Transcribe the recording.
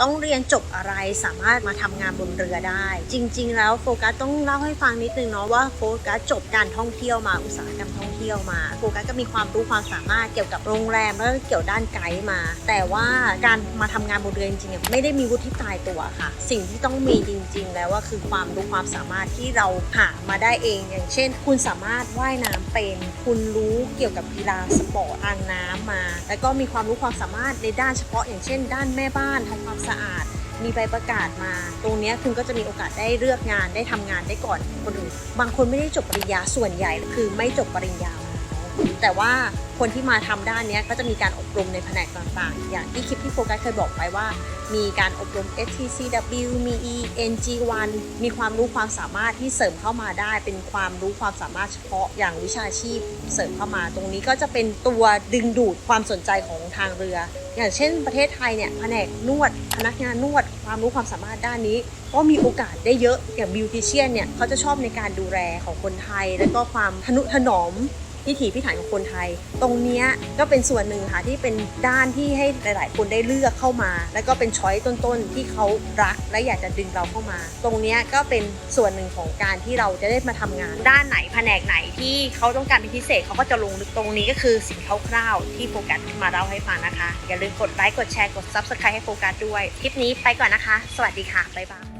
ต้องเรียนจบอะไรสามารถมาทำงานบนเรือได้ จริง ๆ แล้วโฟกัสต้องเล่าให้ฟังนิดนึงเนาะว่าโฟกัสจบการท่องเที่ยวมาอุตสาหกรรมท่องเที่ยวมาโฟกัสก็มีความรู้ความสามารถเกี่ยวกับโรงแรมแล้วก็เกี่ยวด้านไกด์มา แต่ว่าการมาทำงานบนเรือจริงๆไม่ได้มีวุฒิตายตัวค่ะ สิ่งที่ต้องมีจริง ๆ แล้วว่าคือความรู้ความสามารถที่เราหามาได้เอง อย่างเช่น คุณสามารถว่ายน้ำเป็น คุณรู้เกี่ยวกับกีฬาสปอร์ตอ่างน้ำมา แล้วก็มีความรู้ความสามารถในด้านเฉพาะ อย่างเช่น ด้านแม่บ้านทำความสะอาด มีใบประกาศมา ตรงนี้คุณก็จะมีโอกาสได้เลือกงานได้ทำงานได้ก่อนคนอื่นบางคนไม่ได้จบปริญญาส่วนใหญ่คือไม่จบปริญญามาแต่ว่า คนที่มาทำด้านนี้ก็จะมีการอบรมในแผนกต่างๆ อย่างที่คลิปที่โฟกัสเคยบอกไปว่า มีการอบรม STCW มี ENG1 มีความรู้ความสามารถที่เสริมเข้ามาได้ เป็นความรู้ความสามารถเฉพาะอย่างวิชาชีพเสริมเข้ามา ตรงนี้ก็จะเป็นตัวดึงดูดความสนใจของทางเรือ อย่างเช่น ประเทศไทยเนี่ยแผนกนวด พนักงานนวด ความรู้ความสามารถด้านนี้ ก็มีโอกาสได้เยอะอย่างบิวติเชียนเนี่ยเขาจะชอบในการดูแลของคนไทย แล้วก็ความทนุถนอม พิถีพิถันของคนไทย ตรงนี้ก็เป็นส่วนหนึ่งค่ะที่เป็นด้านที่ให้หลาย ๆ คนได้เลือกเข้ามา แล้วก็เป็นช้อยต้น ๆ ที่เขารักและอยากจะดึงเราเข้ามา ตรงนี้ก็เป็นส่วนหนึ่งของการที่เราจะได้มาทำงาน ด้านไหนแผนกไหนที่เขาต้องการเป็นพิเศษเขาก็จะลงลึกตรงนี้ก็คือสิ่งคร่าว ๆ ที่โฟกัสมาเล่าให้ฟังนะคะ อย่าลืมกดไลค์กดแชร์กด subscribe ให้โฟกัสด้วยคลิปนี้ไปก่อนนะคะ สวัสดีค่ะบ๊ายบาย